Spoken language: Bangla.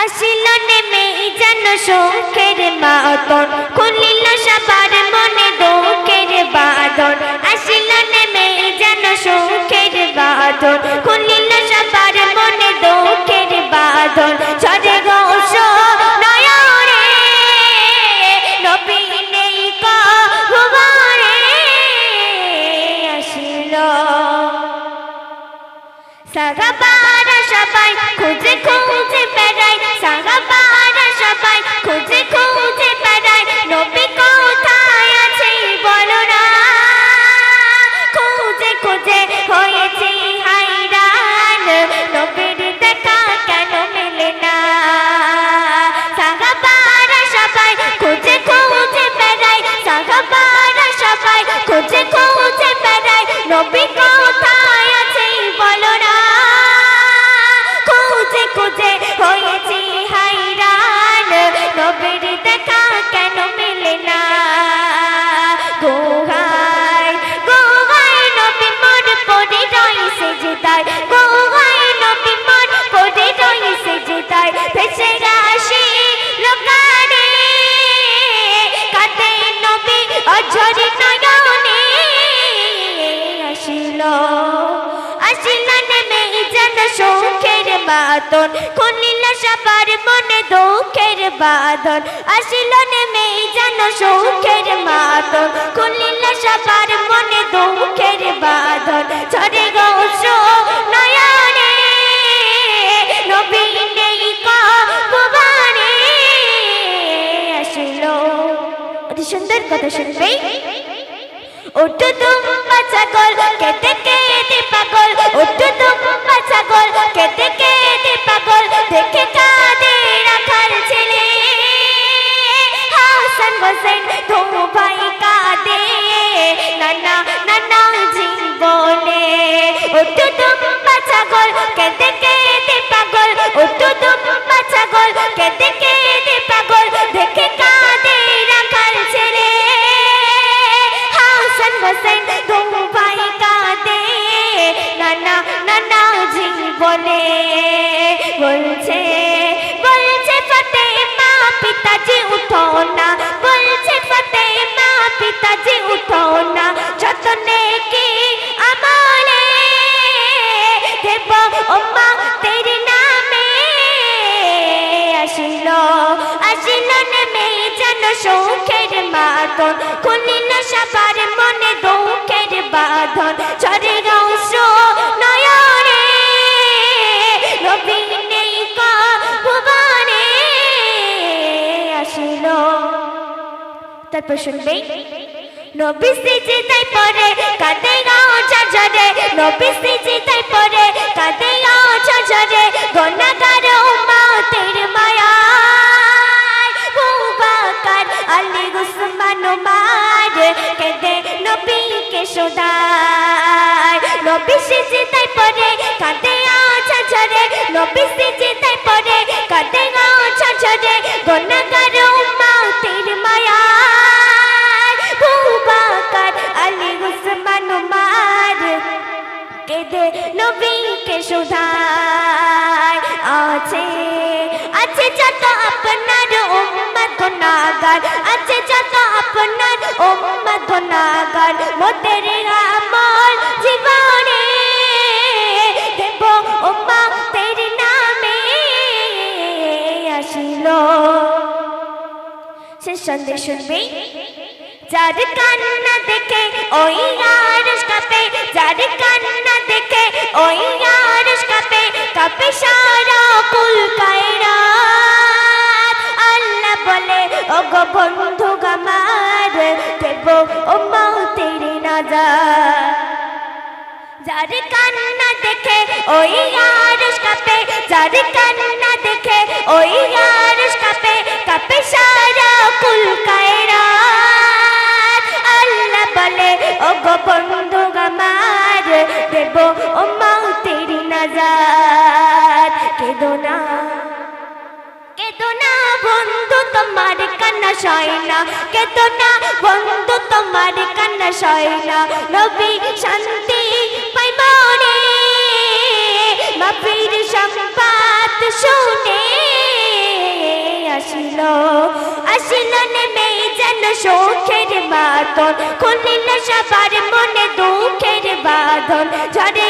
আসিল নেমে যেন সুখের মাতন খুলিল সবার মনে দুঃখের বাদন আসিল নেমে যেন সুখের বাদন খুলিল সবার মনে দুঃখের বাদন চরে গৌস নয়নে, নবী নেই কহুবারে আসিল সাগাবারা বাদন। খুলিল সবার মনে দুঃখের বাদন। আসিল নেমে যেন সুখের বাদন খুলিল সবার মনে দুঃখের বাদন। ছড়ে অতি সুন্দর কথা শুনবে। ওটু তুম্বা ছাগল কেটে কেটে পাগল। ওটু তুম্বা ছাগল কেটে কেটে পাগল। দেখে কাঁদে ভাই কাঁদে নানা নানা জীবনে বলছে বলছে ফতে মা পিতাজি উঠো না বলছে ফতে মা পিতাজি উঠো না যতনে কি আমলে নামে আসিল আসিল নেমে যেন সুখের তারপর শুনবে নবী সিজে তাই পরে, কাঁদে গাও ঝরঝরে। নবী সিজে তাই পরে, কাঁদে গাও ঝরঝরে। গনাগার উম্মতের মায়া বুবাকার আলী উসমান মার কেদে নবী কে সদায়। নবী সিজে তাই পরে, কাঁদে গাও ঝরঝরে। নবী সিজে তাই পরে, কাঁদে গাও ঝরঝরে। গনাগার নবীকে সুধায় আছে আছে যত আপনার উম্মত গুনাহগার, আছে যত আপনার উম্মত গুনাহগার। মোদের আমল জীবনে দেব উম্মা তের নামে আসিল। সে সন্দেশ শুনবে যার কান্না দেখে ওই আরশ কাঁপে, যার কান্না দেখে ওই সারা কুল আল্লাহ বলে ও গো বন্ধু গামার দেব ও মৌতের নাজার যার কান্না দেখে ওই আরশ কাঁপে, যার কান্না দেখে ওই সয় না কেদো না বন্ধু তোমার কান্না সয় না নবী শান্তি পাই মনে মাফির সংবাদ শুনে আসিল। আসিল নেমে যেন সুখের বাদন খুলিল সবার মনে দুঃখের বাঁধন। ঝড়